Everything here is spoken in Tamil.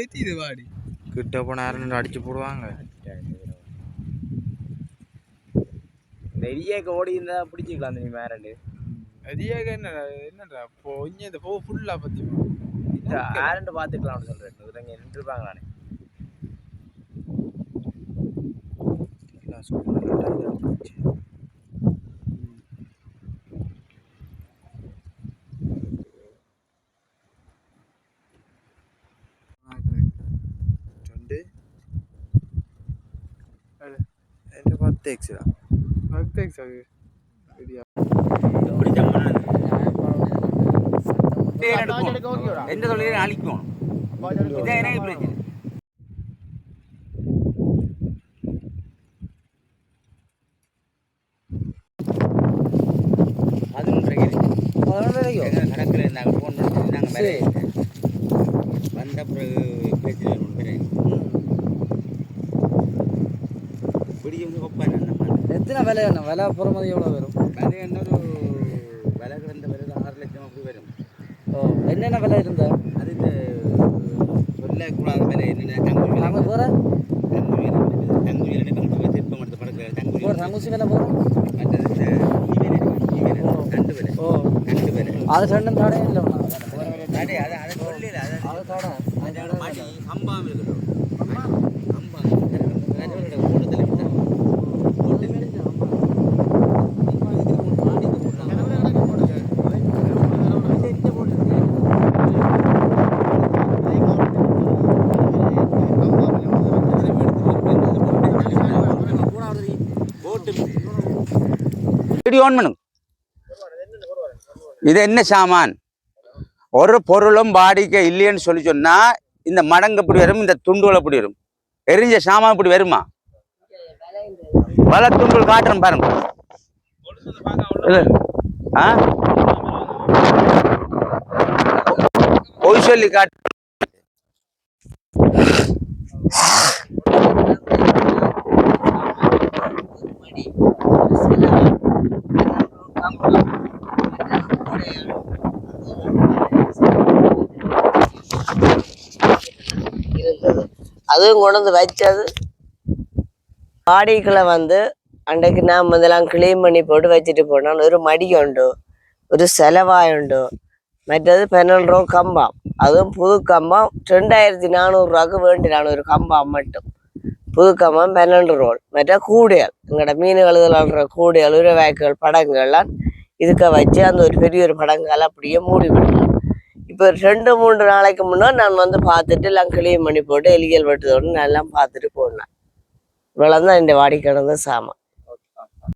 ஏத்தி இது வாடி. கிட்ட போன யாரும் அடிச்சு போடுவாங்க. நிறைய ஓடி இருந்தா பிடிச்சிக்கலாம் நீ மேரண்டு அதியாக என்னடா என்னடா இப்போ இங்கே இந்த போ ஃபுல்லா பத்தி ஆரண்டு பார்த்துக்கலாம்னு சொல்றேன். இவங்க நின்று இருப்பாங்க நானே. ரெண்டு சார் சரியா எந்த தொழிலையும் அழிக்கும் இதான் எனக்கு பிரச்சனை பதினொன்றரைக்கு கணக்கில் இருந்தாங்க ஃபோன் பண்ணி நாங்கள் வந்த பிறகு பிரச்சனை ஒன்று பிறகு பிடிக்க வந்து ஒப்பான் எத்தனை விலை என்ன? விலை புறமதி எவ்வளோ வரும் வேறு இன்னொரு விலை கிடந்த பிறகு ஆறு லட்சம் அப்படி வரும்? ஓ என்னென்ன விலை இருந்த? அது இந்த சொல்லக்கூடாத விலை. என்னென்ன தங்குழி நாங்கள் போகிற தங்குழி தங்குழி ரெண்டு திருப்பம் எடுத்து படத்தில் தங்குழி ஒரு ரங்குசி விலை போகிறோம் விலை ஓ. விலை அது ரெண்டும் தடையும் இல்லை அதை அதை சொல்லல அதை அது தடை. அதோட மாட்டி கம்பாம் இருக்கட்டும் கம்பாம் அதோட கூடுதல் இருந்தா போட்டு வீடியோ ஓன் பண்ணுங்க. இது என்ன சாமான்? ஒரு பொருளும் வாடிக்கை இல்லைன்னு சொல்லி சொன்னா இந்த மடங்கு இப்படி வரும் இந்த துண்டுகள் இப்படி வரும். எரிஞ்ச சாமான் இப்படி வருமா? பல துண்டுகள் காட்டுறேன் பாருங்க. ஆ? பொய் சொல்லி காட்டு இருந்தது. அதுவும் கொண்டு வந்து வச்சது பாடிக்குள்ள வந்து அன்றைக்கு நான் இதெல்லாம் கிளீன் பண்ணி போட்டு வச்சுட்டு போனேன். ஒரு மடி உண்டு ஒரு செலவாயுண்டு மற்றது பன்னெண்டு ரூபா கம்பம். அதுவும் புது கம்பம். ரெண்டாயிரத்தி நானூறுரூவாக்கு வேண்டினான் ஒரு கம்பம் மட்டும். புது கம்பம் பன்னெண்டு ரோல் மற்ற கூடைகள் எங்களோட மீன்கள் விளாடுற கூடைகள் உரவாய்க்குகள் படங்கள்லாம் இதுக்க வச்சு அந்த ஒரு பெரிய ஒரு படங்கள் அப்படியே மூடி விடலாம் இப்போ ரெண்டு மூன்று நாளைக்கு முன்னாடி நான் வந்து பார்த்துட்டு எல்லாம் கிளீன் பண்ணி போட்டு எலிகள் வெட்டுதோடு நல்லா பார்த்துட்டு போனேன். இவ்வளோ தான் இந்த வாடி சாமான்.